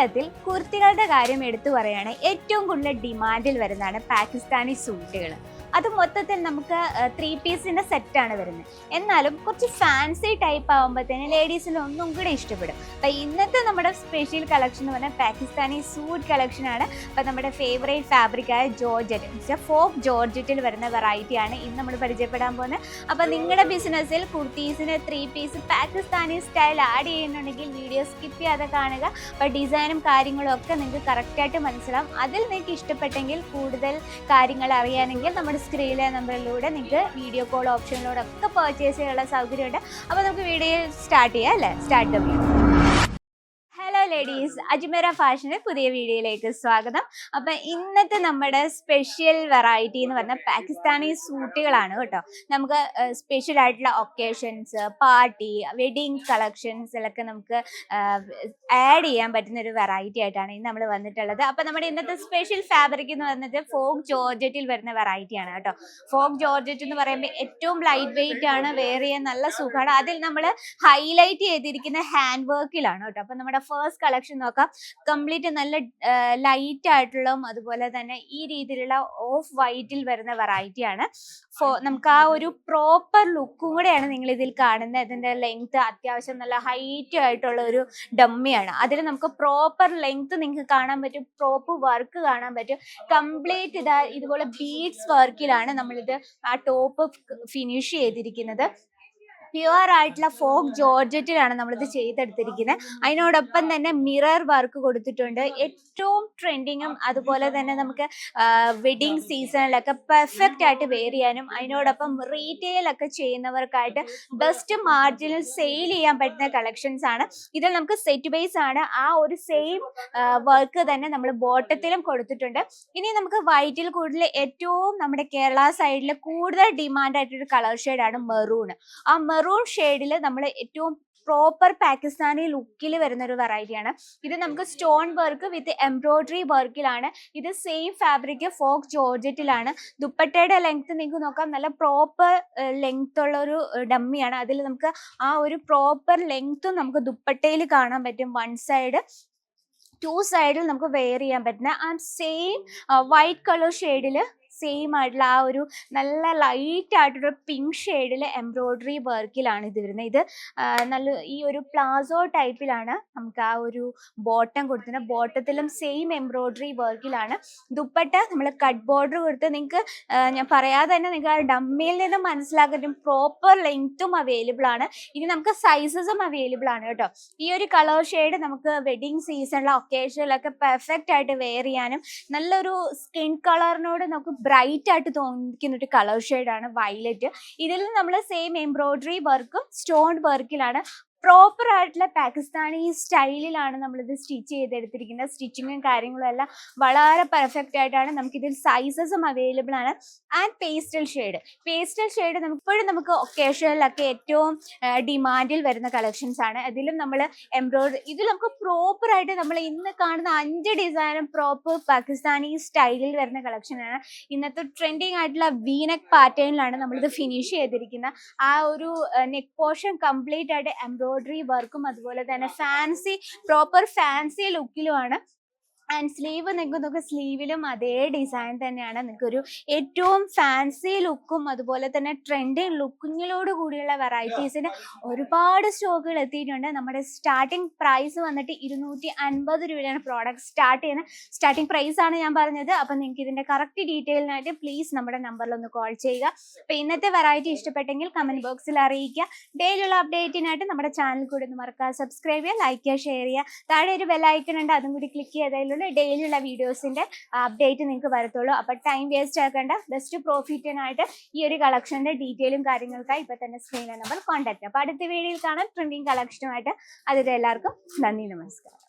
കേരളത്തിൽ കുർത്തികളുടെ കാര്യം എടുത്തു പറയുകയാണെങ്കിൽ ഏറ്റവും കൂടുതൽ ഡിമാൻഡിൽ വരുന്നതാണ് പാകിസ്ഥാനി സൂട്ടുകൾ അത് മൊത്തത്തിൽ നമുക്ക് ത്രീ പീസിന്റെ സെറ്റാണ് വരുന്നത്. എന്നാലും കുറച്ച് ഫാൻസി ടൈപ്പ് ആകുമ്പോഴത്തേന് ലേഡീസിന് ഒന്നും കൂടെ ഇഷ്ടപ്പെടും. അപ്പം ഇന്നത്തെ നമ്മുടെ സ്പെഷ്യൽ കളക്ഷൻ എന്ന് പറഞ്ഞാൽ പാകിസ്ഥാനി സൂട്ട് കളക്ഷൻ ആണ്. അപ്പം നമ്മുടെ ഫേവറേറ്റ് ഫാബ്രിക് ആയ ജോർജറ്റ്. ഫോക്ക് ജോർജറ്റിൽ വരുന്ന വെറൈറ്റി ആണ് ഇന്ന് നമ്മൾ പരിചയപ്പെടാൻ പോകുന്നത്. അപ്പം നിങ്ങളുടെ ബിസിനസ്സിൽ കുർത്തീസിന് three piece Pakistani style add ചെയ്യുന്നുണ്ടെങ്കിൽ വീഡിയോ സ്കിപ്പ് ചെയ്യാതെ കാണുക. അപ്പോൾ ഡിസൈനും കാര്യങ്ങളും ഒക്കെ നിങ്ങൾക്ക് കറക്റ്റായിട്ട് മനസ്സിലാവും. അതിൽ നിങ്ങൾക്ക് ഇഷ്ടപ്പെട്ടെങ്കിൽ കൂടുതൽ കാര്യങ്ങൾ അറിയാനെങ്കിൽ നമ്മുടെ സ്ക്രീനിലെ നമ്പറിലൂടെ നിങ്ങൾക്ക് വീഡിയോ കോൾ ഓപ്ഷനിലൂടെ ഒക്കെ പർച്ചേസ് ചെയ്യാനുള്ള സൗകര്യമുണ്ട്. അപ്പോൾ നമുക്ക് വീഡിയോ സ്റ്റാർട്ട് ചെയ്യാം അല്ലേ? സ്റ്റാർട്ട് ചെയ്യാം ലേഡീസ് അജ്മേര ഫാഷന് പുതിയ വീഡിയോയിലേക്ക് സ്വാഗതം. അപ്പൊ ഇന്നത്തെ നമ്മുടെ സ്പെഷ്യൽ വെറൈറ്റി എന്ന് പറഞ്ഞാൽ പാകിസ്ഥാനി സൂട്ടുകളാണ് കേട്ടോ. നമുക്ക് സ്പെഷ്യൽ ആയിട്ടുള്ള ഒക്കേഷൻസ് പാർട്ടി വെഡിങ് കളക്ഷൻസിലൊക്കെ നമുക്ക് ആഡ് ചെയ്യാൻ പറ്റുന്ന ഒരു വെറൈറ്റി ആയിട്ടാണ് ഇന്ന് നമ്മൾ വന്നിട്ടുള്ളത്. അപ്പൊ നമ്മുടെ ഇന്നത്തെ സ്പെഷ്യൽ ഫാബ്രിക് എന്ന് പറഞ്ഞത് ഫോക്ക് ജോർജറ്റിൽ വരുന്ന വെറൈറ്റി ആണ് കേട്ടോ. ഫോക്ക് ജോർജറ്റ് എന്ന് പറയുമ്പോൾ ഏറ്റവും ലൈറ്റ് വെയിറ്റ് ആണ് വേറെ നല്ല സുഖമാണ്. അതിൽ നമ്മൾ ഹൈലൈറ്റ് ചെയ്തിരിക്കുന്ന ഹാൻഡ് വർക്കിലാണ് കേട്ടോ. അപ്പൊ നമ്മുടെ ഫസ്റ്റ് കളക്ഷൻ നോക്കാം. കംപ്ലീറ്റ് നല്ല ലൈറ്റ് ആയിട്ടുള്ളതും അതുപോലെ തന്നെ ഈ രീതിയിലുള്ള ഓഫ് വൈറ്റിൽ വരുന്ന വെറൈറ്റി ആണ്. നമുക്ക് ആ ഒരു പ്രോപ്പർ ലുക്കും കൂടെയാണ് നിങ്ങൾ ഇതിൽ കാണുന്നത്. ഇതിന്റെ ലെങ്ത് അത്യാവശ്യം നല്ല ഹൈറ്റ് ആയിട്ടുള്ള ഒരു ഡമ്മിയാണ് അതിൽ നമുക്ക് പ്രോപ്പർ ലെങ്ത് നിങ്ങൾക്ക് കാണാൻ പറ്റും. പ്രോപ്പർ വർക്ക് കാണാൻ പറ്റും. കംപ്ലീറ്റ് ഇതാ ഇതുപോലെ ബീഡ്സ് വർക്കിലാണ് നമ്മളിത് ആ ടോപ്പ് ഫിനിഷ് ചെയ്തിരിക്കുന്നത്. പ്യുവർ ആയിട്ടുള്ള ഫോക്ക് ജോർജറ്റിലാണ് നമ്മളിത് ചെയ്തെടുത്തിരിക്കുന്നത് അതിനോടൊപ്പം തന്നെ മിറർ വർക്ക് കൊടുത്തിട്ടുണ്ട്. ഏറ്റവും ട്രെൻഡിങ്ങും അതുപോലെ തന്നെ നമുക്ക് വെഡിങ് സീസണിലൊക്കെ പെർഫെക്റ്റ് ആയിട്ട് വെയർ ചെയ്യാനും അതിനോടൊപ്പം റീറ്റെയിൽ ഒക്കെ ചെയ്യുന്നവർക്കായിട്ട് ബെസ്റ്റ് മാർജിനിൽ സെയിൽ ചെയ്യാൻ പറ്റുന്ന കളക്ഷൻസ് ആണ്. ഇതിൽ നമുക്ക് സെറ്റ് ബേസ് ആണ്. ആ ഒരു സെയിം വർക്ക് തന്നെ നമ്മൾ ബോട്ടത്തിലും കൊടുത്തിട്ടുണ്ട്. ഇനി നമുക്ക് വൈറ്റിൽ കൂടുതൽ ഏറ്റവും നമ്മുടെ കേരള സൈഡിൽ കൂടുതൽ ഡിമാൻഡ് ആയിട്ടൊരു കളർ ഷെയ്ഡാണ് മെറൂൺ ആ മെറൂൺ ഷെയ്ഡിൽ നമ്മൾ ഏറ്റവും പ്രോപ്പർ പാകിസ്ഥാനി ലുക്കിൽ വരുന്ന ഒരു വെറൈറ്റിയാണ് ഇത് നമുക്ക് സ്റ്റോൺ വർക്ക് വിത്ത് എംബ്രോയിഡറി വർക്കിലാണ് ഇത് സെയിം ഫാബ്രിക് ഫോക്ക് ജോർജറ്റിലാണ് ദുപ്പട്ടയുടെ ലെങ്ത് നിങ്ങൾക്ക് നോക്കാം. നല്ല പ്രോപ്പർ ലെങ്ത് ഉള്ള ഒരു ഡമ്മിയാണ് അതിൽ നമുക്ക് ആ ഒരു പ്രോപ്പർ ലെങ്ത്തും നമുക്ക് ദുപ്പട്ടയിൽ കാണാൻ പറ്റും. വൺ സൈഡ് ടു സൈഡിൽ നമുക്ക് വെയർ ചെയ്യാൻ പറ്റുന്ന. ആ സെയിം വൈറ്റ് കളർ ഷെയ്ഡിൽ സെയിം ആയിട്ടുള്ള ആ ഒരു നല്ല ലൈറ്റ് ആയിട്ടൊരു പിങ്ക് ഷെയ്ഡിൽ എംബ്രോയ്ഡറി വർക്കിലാണ് ഇത് വരുന്നത്. ഇത് നല്ല ഈ ഒരു പ്ലാസോ ടൈപ്പിലാണ് നമുക്ക് ആ ഒരു ബോട്ടം കൊടുത്തിരുന്നത്. ബോട്ടത്തിലും സെയിം എംബ്രോയ്ഡറി വർക്കിലാണ് ദുപ്പട്ട നമ്മൾ കട്ട് ബോർഡർ കൊടുത്ത് നിങ്ങൾക്ക് ഞാൻ പറയാതെ തന്നെ നിങ്ങൾക്ക് ആ ഡമ്മിയിൽ നിന്ന് മനസ്സിലാക്കാൻ പ്രോപ്പർ ലെങ്ത്തും അവൈലബിൾ ആണ്. ഇനി നമുക്ക് സൈസസും അവൈലബിൾ ആണ് കേട്ടോ. ഈ ഒരു കളർ ഷെയ്ഡ് നമുക്ക് വെഡിങ് സീസണിലെ ഒക്കേഷനിലൊക്കെ പെർഫെക്റ്റ് ആയിട്ട് വെയർ ചെയ്യാനും നല്ലൊരു സ്കിൻ കളറിനോട് നമുക്ക് ബ്രൈറ്റ് ആയിട്ട് തോന്നിക്കുന്ന ഒരു കളർ ഷെയ്ഡാണ് വയലറ്റ് ഇതിൽ നമ്മൾ സെയിം എംബ്രോയിഡറി വർക്കും സ്റ്റോൺ വർക്കിലാണ് പ്രോപ്പർ ആയിട്ടുള്ള പാകിസ്ഥാനി സ്റ്റൈലിലാണ് നമ്മളിത് സ്റ്റിച്ച് ചെയ്തെടുത്തിരിക്കുന്നത്. സ്റ്റിച്ചിങ്ങും കാര്യങ്ങളും എല്ലാം വളരെ പെർഫെക്റ്റ് ആയിട്ടാണ് നമുക്കിതിൽ സൈസസും അവൈലബിൾ ആണ്. And pastel shade pastel shade നമുക്ക് ഇപ്പോഴും നമുക്ക് ഒക്കേഷനിലൊക്കെ ഏറ്റവും ഡിമാൻഡിൽ വരുന്ന കളക്ഷൻസ് ആണ്. അതിലും നമ്മൾ എംബ്രോയിഡറി ഇതിൽ നമുക്ക് പ്രോപ്പർ ആയിട്ട് നമ്മൾ ഇന്ന് കാണുന്ന അഞ്ച് ഡിസൈനും പ്രോപ്പർ പാകിസ്ഥാനി സ്റ്റൈലിൽ വരുന്ന കളക്ഷനാണ് ഇന്നത്തെ ട്രെൻഡിങ് ആയിട്ടുള്ള വീനക് പാറ്റേണിലാണ് നമ്മളിത് ഫിനിഷ് ചെയ്തിരിക്കുന്നത്. ആ ഒരു നെക്ക് പോർഷൻ കംപ്ലീറ്റ് ആയിട്ട് എംബ്രോയിഡറി വർക്കും അതുപോലെ തന്നെ ഫാൻസി പ്രോപ്പർ ഫാൻസി ലുക്കിലുമാണ് ആൻഡ് സ്ലീവ് നിങ്ങൾക്ക് നോക്കുക സ്ലീവിലും അതേ ഡിസൈൻ തന്നെയാണ്. നിങ്ങൾക്ക് ഒരു ഏറ്റവും ഫാൻസി ലുക്കും അതുപോലെ തന്നെ ട്രെൻഡിങ് ലുക്കിങ്ങിലോട് കൂടിയുള്ള വെറൈറ്റീസിന് ഒരുപാട് സ്റ്റോക്കുകൾ എത്തിയിട്ടുണ്ട്. നമ്മുടെ സ്റ്റാർട്ടിംഗ് പ്രൈസ് വന്നിട്ട് ഇരുന്നൂറ്റി അൻപത് രൂപയാണ് പ്രോഡക്റ്റ് സ്റ്റാർട്ട് ചെയ്യുന്നത്. സ്റ്റാർട്ടിംഗ് പ്രൈസ് ആണ് ഞാൻ പറഞ്ഞത്. അപ്പം നിങ്ങൾക്ക് ഇതിന്റെ കറക്റ്റ് ഡീറ്റെയിലിനായിട്ട് പ്ലീസ് നമ്മുടെ നമ്പറിൽ ഒന്ന് കോൾ ചെയ്യുക. അപ്പം ഇന്നത്തെ വെറൈറ്റി ഇഷ്ടപ്പെട്ടെങ്കിൽ കമന്റ് ബോക്സിൽ അറിയിക്കുക. ഡെയിലുള്ള അപ്ഡേറ്റിനായിട്ട് നമ്മുടെ ചാനൽ കൂടി ഒന്ന് മറക്കുക സബ്സ്ക്രൈബ് ചെയ്യുക ലൈക്ക് ചെയ്യുക ഷെയർ ചെയ്യുക. താഴെ ഒരു ബെല്ലൈക്കൺ ഉണ്ട്. അതും കൂടി ക്ലിക്ക് ചെയ്തതിലുള്ള ഡെയിലിയുള്ള വീഡിയോസിന്റെ അപ്ഡേറ്റ് നിങ്ങൾക്ക് വരത്തുള്ളൂ. അപ്പൊ ടൈം വേസ്റ്റ് ആക്കേണ്ട. ബെസ്റ്റ് പ്രോഫിറ്റിനായിട്ട് ഈ ഒരു കളക്ഷന്റെ ഡീറ്റെയിലും കാര്യങ്ങൾക്കായി ഇപ്പൊ തന്നെ സ്ക്രീനിൽ നമ്മൾ കോൺടാക്ട് അപ്പൊ അടുത്ത വീഡിയോയിൽ കാണാം. ട്രെൻഡിങ് കളക്ഷനുമായിട്ട് അതിൽ എല്ലാവർക്കും നന്ദി നമസ്കാരം.